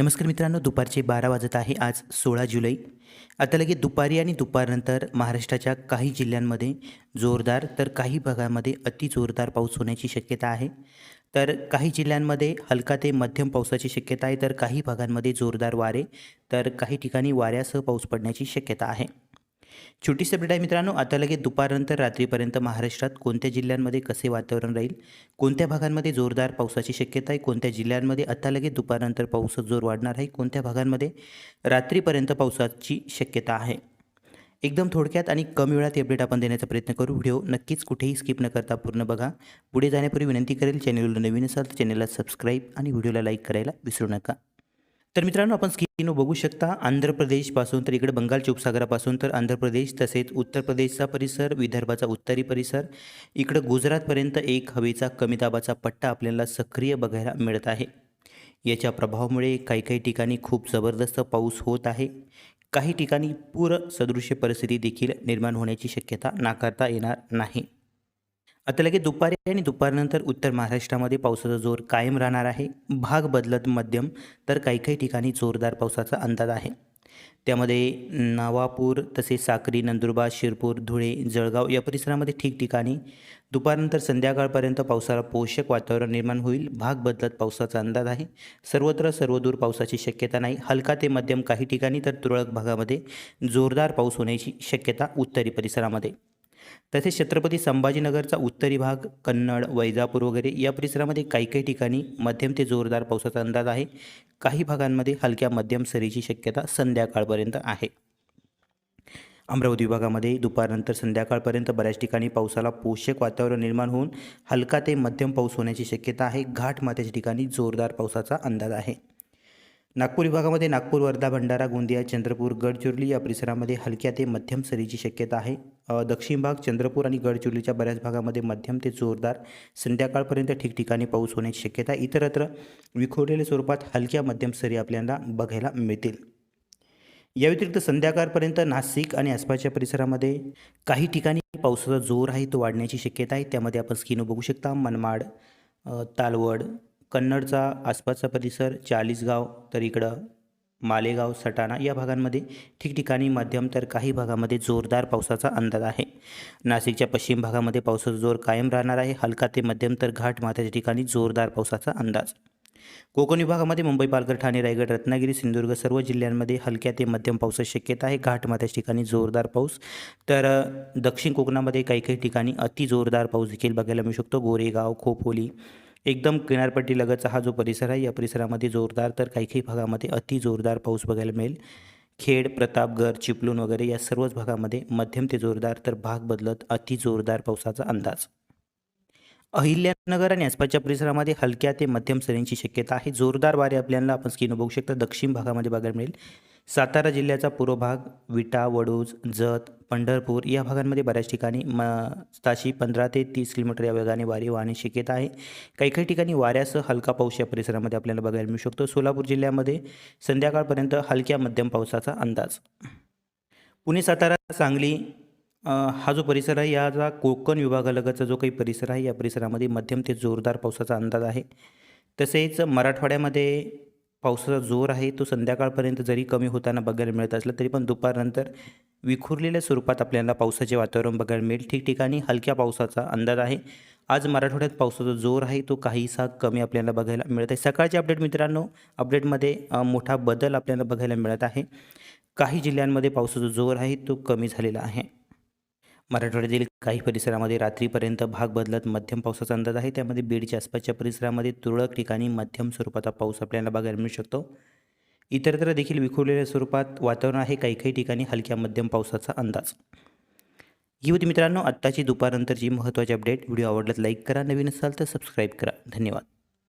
नमस्कार मित्रांनो दुपारचे बारा वाजत आहे आज सोळा जुलै. आता लगेच दुपारी आणि दुपारनंतर महाराष्ट्राच्या काही जिल्ह्यांमध्ये जोरदार तर काही भागामध्ये अति जोरदार पाऊस होण्याची शक्यता आहे. तर काही जिल्ह्यांमध्ये हलका ते मध्यम पावसाची शक्यता आहे तर काही भागांमध्ये जोरदार वारे तर काही ठिकाणी वाऱ्यासह पाऊस पडण्याची शक्यता आहे. छोटी अपडेट आहे मित्रांनो. आता लगेच दुपारनंतर रात्रीपर्यंत महाराष्ट्रात कोणत्या जिल्ह्यांमध्ये कसे वातावरण राहील? कोणत्या भागांमध्ये जोरदार पावसाची शक्यता आहे? कोणत्या जिल्ह्यांमध्ये आता लगेच दुपारनंतर पाऊस जोर वाढणार आहे? कोणत्या भागांमध्ये रात्रीपर्यंत पावसाची शक्यता आहे? एकदम थोडक्यात आणि कमी वेळात हे अपडेट आपण देण्याचा प्रयत्न करू. व्हिडिओ नक्कीच कुठेही स्किप न करता पूर्ण बघा. पुढे जाण्यापूर्वी विनंती करेल चॅनलला नवीन असाल तर चॅनलला सबस्क्राईब आणि व्हिडिओला लाईक करायला विसरू नका. तर मित्रांनो आपण स्क्रीनवर बघू शकता. आंध्र प्रदेशपासून तर इकडे बंगालच्या उपसागरापासून तर आंध्र प्रदेश तसेच उत्तर प्रदेशचा परिसर विदर्भाचा उत्तरी परिसर. इकडं गुजरातपर्यंत एक हवेचा कमी दाबाचा पट्टा आपल्याला सक्रिय बघायला मिळत आहे. याच्या प्रभावामुळे काही काही ठिकाणी खूप जबरदस्त पाऊस होत आहे. काही ठिकाणी पूर सदृश्य परिस्थिती देखील निर्माण होण्याची शक्यता नाकारता येणार नाही. आता लगेच दुपारी आणि दुपारनंतर उत्तर महाराष्ट्रामध्ये पावसाचा जोर कायम राहणार आहे. भाग बदलत मध्यम तर काही काही ठिकाणी जोरदार पावसाचा अंदाज आहे. त्यामध्ये नवापूर तसेच साक्री नंदुरबार शिरपूर धुळे जळगाव या परिसरामध्ये ठिकठिकाणी दुपारनंतर संध्याकाळपर्यंत पावसाला पोषक वातावरण निर्माण होईल. भाग बदलत पावसाचा अंदाज आहे. सर्वत्र सर्वदूर पावसाची शक्यता नाही. हलका ते मध्यम काही ठिकाणी तर तुरळक भागामध्ये जोरदार पाऊस होण्याची शक्यता उत्तरी परिसरामध्ये. तसेच छत्रपती संभाजीनगरचा उत्तरी भाग कन्नड वैजापूर वगैरे या परिसरामध्ये काही काही ठिकाणी मध्यम ते जोरदार पावसाचा अंदाज आहे. काही भागांमध्ये हलक्या मध्यम सरीची शक्यता संध्याकाळपर्यंत आहे. अमरावती विभागामध्ये दुपारनंतर संध्याकाळपर्यंत बऱ्याच ठिकाणी पावसाला पोषक वातावरण निर्माण होऊन हलका ते मध्यम पाऊस होण्याची शक्यता आहे. घाट माथ्याच्या ठिकाणी जोरदार पावसाचा अंदाज आहे. नागपूर विभागामध्ये नागपूर वर्धा भंडारा गोंदिया चंद्रपूर गडचिरोली या परिसरामध्ये हलक्या ते मध्यम सरीची शक्यता आहे. दक्षिण भाग चंद्रपूर आणि गडचिरोलीच्या बऱ्याच भागामध्ये मध्यम ते जोरदार संध्याकाळपर्यंत ठिकठिकाणी पाऊस होण्याची शक्यता इतरत्र विखुरलेल्या स्वरूपात हलक्या मध्यम सरी आपल्याला बघायला मिळतील. या व्यतिरिक्त संध्याकाळपर्यंत नाशिक आणि आसपासच्या परिसरामध्ये काही ठिकाणी पावसाचा जोर आहे तो वाढण्याची शक्यता आहे. त्यामध्ये आपण स्किनो बघू शकता. मनमाड तालवड कन्नडचा आसपासचा परिसर चाळीसगाव तर इकडं मालेगाव सटाणा या भागांमध्ये ठिकठिकाणी मध्यम तर काही भागामध्ये जोरदार पावसाचा अंदाज आहे. नाशिकच्या पश्चिम भागामध्ये पावसाचा जोर कायम राहणार आहे. हलका ते मध्यम तर घाट माथ्याच्या ठिकाणी जोरदार पावसाचा अंदाज. कोकण विभागामध्ये मुंबई पालघर ठाणे रायगड रत्नागिरी सिंधुदुर्ग सर्व जिल्ह्यांमध्ये हलक्या ते मध्यम पावसाची शक्यता आहे. घाटमाथ्याच्या ठिकाणी जोरदार पाऊस. तर दक्षिण कोकणामध्ये काही काही ठिकाणी अति जोरदार पाऊस देखील बघायला मिळू शकतो. गोरेगाव खोपोली एकदम किनारपट्टीलगतचा हा जो परिसर आहे या परिसरामध्ये जोरदार तर काही काही भागामध्ये अति जोरदार पाऊस बघायला मिळेल. खेड प्रतापगड चिपलून वगैरे या सर्वच भागामध्ये मध्यम ते जोरदार तर भाग बदलत अति जोरदार पावसाचा अंदाज. अहिल्यानगर आणि आसपासच्या परिसरामध्ये हलक्या ते मध्यम सरींची शक्यता आहे. जोरदार वारे आपल्याला आपण स्किन बघू शकता. दक्षिण भागामध्ये बघायला मिळेल. सातारा जिल्ह्याचा पूर्व भाग विटा वडूज जत पंढरपूर या भागांमध्ये बऱ्याच ठिकाणी म ताशी पंधरा ते तीस किलोमीटर या वेगाने वारी वाहने शिकत आहे. काही काही ठिकाणी वाऱ्यासह हलका पाऊस या परिसरामध्ये आपल्याला बघायला मिळू शकतो. सोलापूर जिल्ह्यामध्ये संध्याकाळपर्यंत हलक्या मध्यम पावसाचा अंदाज. पुणे सातारा सांगली हा जो परिसर आहे याचा कोकण विभागालगतचा जो काही परिसर आहे या परिसरामध्ये मध्यम ते जोरदार पावसाचा अंदाज आहे. तसेच मराठवाड्यामध्ये पावसाचा जोर आहे तो संध्याकाळपर्यंत जरी कमी होताना बघायला मिळत असला तरी पण दुपारनंतर विखुरलेल्या स्वरूपात आपल्याला पावसाचे वातावरण बघायला मिळेल. ठिकठिकाणी हलक्या पावसाचा अंदाज आहे. आज मराठवाड्यात पावसाचा जोर आहे तो काहीसा कमी आपल्याला बघायला मिळत आहे. सकाळचे अपडेट मित्रांनो अपडेटमध्ये मोठा बदल आपल्याला बघायला मिळत आहे. काही जिल्ह्यांमध्ये पावसाचा जोर आहे तो कमी झालेला आहे. मराठवाड्यातील काही परिसरामध्ये रात्रीपर्यंत भाग बदलत मध्यम पावसाचा अंदाज आहे. त्यामध्ये बीडच्या आसपासच्या परिसरामध्ये तुरळक ठिकाणी मध्यम स्वरूपाचा पाऊस आपल्याला बघायला मिळू शकतो. इतरत्र देखील विखुरलेल्या स्वरूपात वातावरण आहे. काही काही ठिकाणी हलक्या मध्यम पावसाचा अंदाज. ही होती मित्रांनो आत्ताची दुपारनंतरची महत्त्वाची अपडेट. व्हिडिओ आवडल्यास लाईक करा. नवीन असाल तर सबस्क्राईब करा. धन्यवाद.